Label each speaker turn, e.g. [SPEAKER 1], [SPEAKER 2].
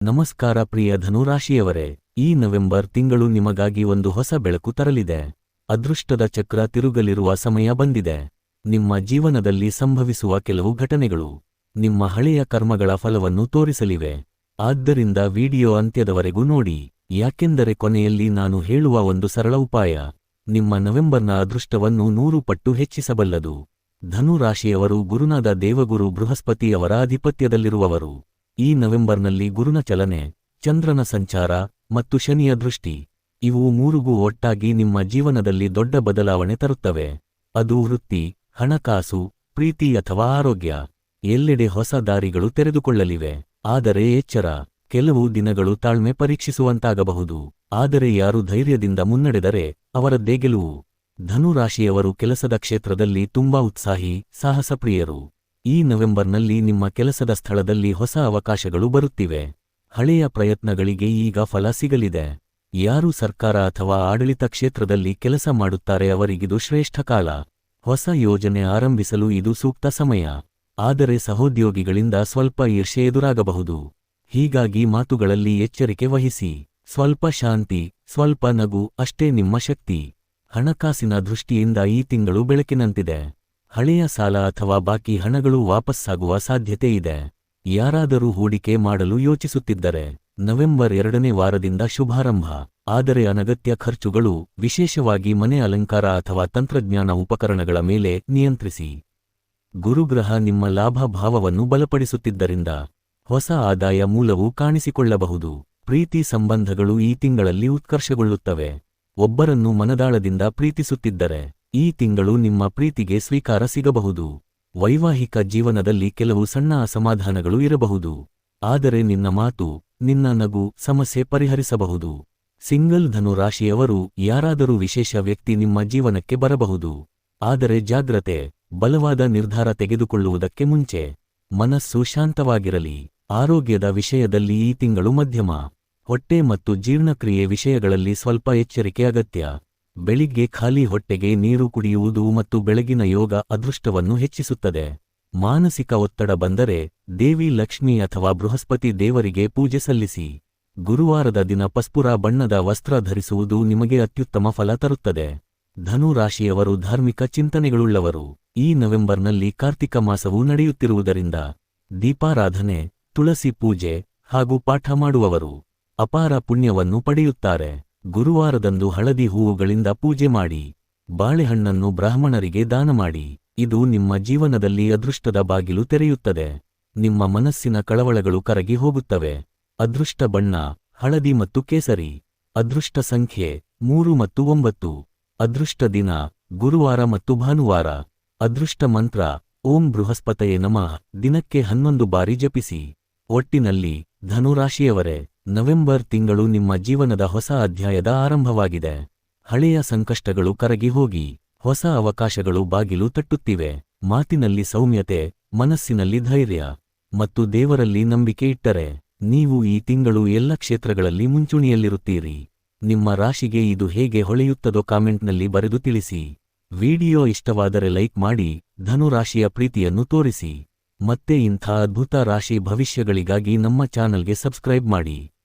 [SPEAKER 1] ನಮಸ್ಕಾರ ಪ್ರಿಯ ಧನುರಾಶಿಯವರೇ, ಈ ನವೆಂಬರ್ ತಿಂಗಳು ನಿಮಗಾಗಿ ಒಂದು ಹೊಸ ಬೆಳಕು ತರಲಿದೆ. ಅದೃಷ್ಟದ ಚಕ್ರ ತಿರುಗಲಿರುವ ಸಮಯ ಬಂದಿದೆ. ನಿಮ್ಮ ಜೀವನದಲ್ಲಿ ಸಂಭವಿಸುವ ಕೆಲವು ಘಟನೆಗಳು, ನಿಮ್ಮ ಹಳೆಯ ಕರ್ಮಗಳ ಫಲವನ್ನು ತೋರಿಸಲಿವೆ. ಆದ್ದರಿಂದ ವಿಡಿಯೋ ಅಂತ್ಯದವರೆಗೂ ನೋಡಿ, ಯಾಕೆಂದರೆ ಕೊನೆಯಲ್ಲಿ ನಾನು ಹೇಳುವ ಒಂದು ಸರಳ ಉಪಾಯ, ನಿಮ್ಮ ನವೆಂಬರ್ನ ಅದೃಷ್ಟವನ್ನು ನೂರು ಪಟ್ಟು ಹೆಚ್ಚಿಸಬಲ್ಲದು. ಧನುರಾಶಿಯವರು ಗುರುನಾದ ದೇವಗುರು ಬೃಹಸ್ಪತಿಯವರ ಅಧಿಪತ್ಯದಲ್ಲಿರುವವರು ಈ ನವೆಂಬರ್ನಲ್ಲಿ ಗುರುನ ಚಲನೆ, ಚಂದ್ರನ ಸಂಚಾರ ಮತ್ತು ಶನಿಯ ದೃಷ್ಟಿ, ಇವು ಮೂರುಗೂ ಒಟ್ಟಾಗಿ ನಿಮ್ಮ ಜೀವನದಲ್ಲಿ ದೊಡ್ಡ ಬದಲಾವಣೆ ತರುತ್ತವೆ. ಅದು ವೃತ್ತಿ, ಹಣಕಾಸು, ಪ್ರೀತಿ ಅಥವಾ ಆರೋಗ್ಯ. ಎಲ್ಲೆಡೆ ಹೊಸ ದಾರಿಗಳು ತೆರೆದುಕೊಳ್ಳಲಿವೆ. ಆದರೆ ಎಚ್ಚರ, ಕೆಲವು ದಿನಗಳು ತಾಳ್ಮೆ ಪರೀಕ್ಷಿಸುವಂತಾಗಬಹುದು. ಆದರೆ ಯಾರು ಧೈರ್ಯದಿಂದ ಮುನ್ನಡೆದರೆ ಅವರದ್ದೇ ಗೆಲುವು. ಧನುರಾಶಿಯವರು ಕೆಲಸದ ಕ್ಷೇತ್ರದಲ್ಲಿ ತುಂಬಾ ಉತ್ಸಾಹಿ, ಸಾಹಸಪ್ರಿಯರು. ಈ ನವೆಂಬರ್ನಲ್ಲಿ ನಿಮ್ಮ ಕೆಲಸದ ಸ್ಥಳದಲ್ಲಿ ಹೊಸ ಅವಕಾಶಗಳು ಬರುತ್ತಿವೆ. ಹಳೆಯ ಪ್ರಯತ್ನಗಳಿಗೆ ಈಗ ಫಲ ಸಿಗಲಿದೆ. ಯಾರು ಸರ್ಕಾರ ಅಥವಾ ಆಡಳಿತ ಕ್ಷೇತ್ರದಲ್ಲಿ ಕೆಲಸ ಮಾಡುತ್ತಾರೆ ಅವರಿಗಿದು ಶ್ರೇಷ್ಠ ಕಾಲ. ಹೊಸ ಯೋಜನೆ ಆರಂಭಿಸಲು ಇದು ಸೂಕ್ತ ಸಮಯ. ಆದರೆ ಸಹೋದ್ಯೋಗಿಗಳಿಂದ ಸ್ವಲ್ಪ ಈರ್ಷೆ ಎದುರಾಗಬಹುದು. ಹೀಗಾಗಿ ಮಾತುಗಳಲ್ಲಿ ಎಚ್ಚರಿಕೆ ವಹಿಸಿ. ಸ್ವಲ್ಪ ಶಾಂತಿ, ಸ್ವಲ್ಪ ನಗು ಅಷ್ಟೇ ನಿಮ್ಮ ಶಕ್ತಿ. ಹಣಕಾಸಿನ ದೃಷ್ಟಿಯಿಂದ ಈ ತಿಂಗಳು ಬೆಳಕಿನಂತಿದೆ. ಹಳೆಯ ಸಾಲ ಅಥವಾ ಬಾಕಿ ಹಣಗಳು ವಾಪಸ್ಸಾಗುವ ಸಾಧ್ಯತೆ ಇದೆ. ಯಾರಾದರೂ ಹೂಡಿಕೆ ಮಾಡಲು ಯೋಚಿಸುತ್ತಿದ್ದರೆ, ನವೆಂಬರ್ ಎರಡನೇ ವಾರದಿಂದ ಶುಭಾರಂಭ. ಆದರೆ ಅನಗತ್ಯ ಖರ್ಚುಗಳು, ವಿಶೇಷವಾಗಿ ಮನೆ ಅಲಂಕಾರ ಅಥವಾ ತಂತ್ರಜ್ಞಾನ ಉಪಕರಣಗಳ ಮೇಲೆ ನಿಯಂತ್ರಿಸಿ. ಗುರುಗ್ರಹ ನಿಮ್ಮ ಲಾಭ ಭಾವವನ್ನು ಬಲಪಡಿಸುತ್ತಿದ್ದರಿಂದ, ಹೊಸ ಆದಾಯ ಮೂಲವು ಕಾಣಿಸಿಕೊಳ್ಳಬಹುದು. ಪ್ರೀತಿ ಸಂಬಂಧಗಳು ಈ ತಿಂಗಳಲ್ಲಿ ಉತ್ಕರ್ಷಗೊಳ್ಳುತ್ತವೆ. ಒಬ್ಬರನ್ನು ಮನದಾಳದಿಂದ ಪ್ರೀತಿಸುತ್ತಿದ್ದರೆ ಈ ತಿಂಗಳು ನಿಮ್ಮ ಪ್ರೀತಿಗೆ ಸ್ವೀಕಾರ ಸಿಗಬಹುದು. ವೈವಾಹಿಕ ಜೀವನದಲ್ಲಿ ಕೆಲವು ಸಣ್ಣ ಅಸಮಾಧಾನಗಳು ಇರಬಹುದು. ಆದರೆ ನಿನ್ನ ಮಾತು, ನಿನ್ನ ನಗು ಸಮಸ್ಯೆ ಪರಿಹರಿಸಬಹುದು. ಸಿಂಗಲ್ ಧನು ರಾಶಿಯವರು ಯಾರಾದರೂ ವಿಶೇಷ ವ್ಯಕ್ತಿ ನಿಮ್ಮ ಜೀವನಕ್ಕೆ ಬರಬಹುದು. ಆದರೆ ಜಾಗ್ರತೆ, ಬಲವಾದ ನಿರ್ಧಾರ ತೆಗೆದುಕೊಳ್ಳುವುದಕ್ಕೆ ಮುಂಚೆ, ಮನಸ್ಸು ಶಾಂತವಾಗಿರಲಿ. ಆರೋಗ್ಯದ ವಿಷಯದಲ್ಲಿ ಈ ತಿಂಗಳು ಮಧ್ಯಮ. ಹೊಟ್ಟೆ ಮತ್ತು ಜೀರ್ಣಕ್ರಿಯೆ ವಿಷಯಗಳಲ್ಲಿ ಸ್ವಲ್ಪ ಎಚ್ಚರಿಕೆ ಅಗತ್ಯ. ಬೆಳಿಗ್ಗೆ ಖಾಲಿ ಹೊಟ್ಟೆಗೆ ನೀರು ಕುಡಿಯುವುದು ಮತ್ತು ಬೆಳಗಿನ ಯೋಗ ಅದೃಷ್ಟವನ್ನು ಹೆಚ್ಚಿಸುತ್ತದೆ. ಮಾನಸಿಕ ಒತ್ತಡ ಬಂದರೆ ದೇವಿ ಲಕ್ಷ್ಮಿ ಅಥವಾ ಬೃಹಸ್ಪತಿ ದೇವರಿಗೆ ಪೂಜೆ ಸಲ್ಲಿಸಿ. ಗುರುವಾರದ ದಿನ ಪಸ್ಪುರ ಬಣ್ಣದ ವಸ್ತ್ರ ಧರಿಸುವುದು ನಿಮಗೆ ಅತ್ಯುತ್ತಮ ಫಲ ತರುತ್ತದೆ. ಧನು ರಾಶಿಯವರು ಧಾರ್ಮಿಕ ಚಿಂತನೆಗಳುಳ್ಳವರು. ಈ ನವೆಂಬರ್ನಲ್ಲಿ ಕಾರ್ತಿಕ ಮಾಸವು ನಡೆಯುತ್ತಿರುವುದರಿಂದ ದೀಪಾರಾಧನೆ, ತುಳಸಿ ಪೂಜೆ ಹಾಗೂ ಪಾಠ ಮಾಡುವವರು ಅಪಾರ ಪುಣ್ಯವನ್ನು ಪಡೆಯುತ್ತಾರೆ. ಗುರುವಾರದಂದು ಹಳದಿ ಹೂವುಗಳಿಂದ ಪೂಜೆ ಮಾಡಿ, ಬಾಳೆಹಣ್ಣನ್ನು ಬ್ರಾಹ್ಮಣರಿಗೆ ದಾನ ಮಾಡಿ, ಇದು ನಿಮ್ಮ ಜೀವನದಲ್ಲಿ ಅದೃಷ್ಟದ ಬಾಗಿಲು ತೆರೆಯುತ್ತದೆ. ನಿಮ್ಮ ಮನಸ್ಸಿನ ಕಳವಳಗಳು ಕರಗಿ ಹೋಗುತ್ತವೆ. ಅದೃಷ್ಟ ಬಣ್ಣ, ಹಳದಿ ಮತ್ತು ಕೇಸರಿ, ಅದೃಷ್ಟ ಸಂಖ್ಯೆ ಮೂರು ಮತ್ತು ಒಂಬತ್ತು, ಅದೃಷ್ಟ ದಿನ, ಗುರುವಾರ ಮತ್ತು ಭಾನುವಾರ, ಅದೃಷ್ಟ ಮಂತ್ರ, ಓಂ ಬೃಹಸ್ಪತಯೇ ನಮಃ, ದಿನಕ್ಕೆ ಹನ್ನೊಂದು ಬಾರಿ ಜಪಿಸಿ, ಒಟ್ಟಿನಲ್ಲಿ ಧನುರಾಶಿಯವರೇ. ನವೆಂಬರ್ ತಿಂಗಳು ನಿಮ್ಮ ಜೀವನದ ಹೊಸ ಅಧ್ಯಾಯದ ಆರಂಭವಾಗಿದೆ. ಹಳೆಯ ಸಂಕಷ್ಟಗಳು ಕರಗಿ ಹೋಗಿ, ಹೊಸ ಅವಕಾಶಗಳು ಬಾಗಿಲು ತಟ್ಟುತ್ತಿವೆ. ಮಾತಿನಲ್ಲಿ ಸೌಮ್ಯತೆ, ಮನಸ್ಸಿನಲ್ಲಿ ಧೈರ್ಯ ಮತ್ತು ದೇವರಲ್ಲಿ ನಂಬಿಕೆ ಇಟ್ಟರೆ, ನೀವು ಈ ತಿಂಗಳು ಎಲ್ಲ ಕ್ಷೇತ್ರಗಳಲ್ಲಿ ಮುಂಚೂಣಿಯಲ್ಲಿರುತ್ತೀರಿ. ನಿಮ್ಮ ರಾಶಿಗೆ ಇದು ಹೇಗೆ ಹೊಳೆಯುತ್ತದೋ ಕಾಮೆಂಟ್ನಲ್ಲಿ ಬರೆದು ತಿಳಿಸಿ. ವಿಡಿಯೋ ಇಷ್ಟವಾದರೆ ಲೈಕ್ ಮಾಡಿ, ಧನುರಾಶಿಯ ಪ್ರೀತಿಯನ್ನು ತೋರಿಸಿ. ಮತ್ತೆ ಇಂಥ ಅದ್ಭುತ ರಾಶಿ ಭವಿಷ್ಯಗಳಿಗಾಗಿ ನಮ್ಮ ಚಾನಲ್ಗೆ ಸಬ್ಸ್ಕ್ರೈಬ್ ಮಾಡಿ.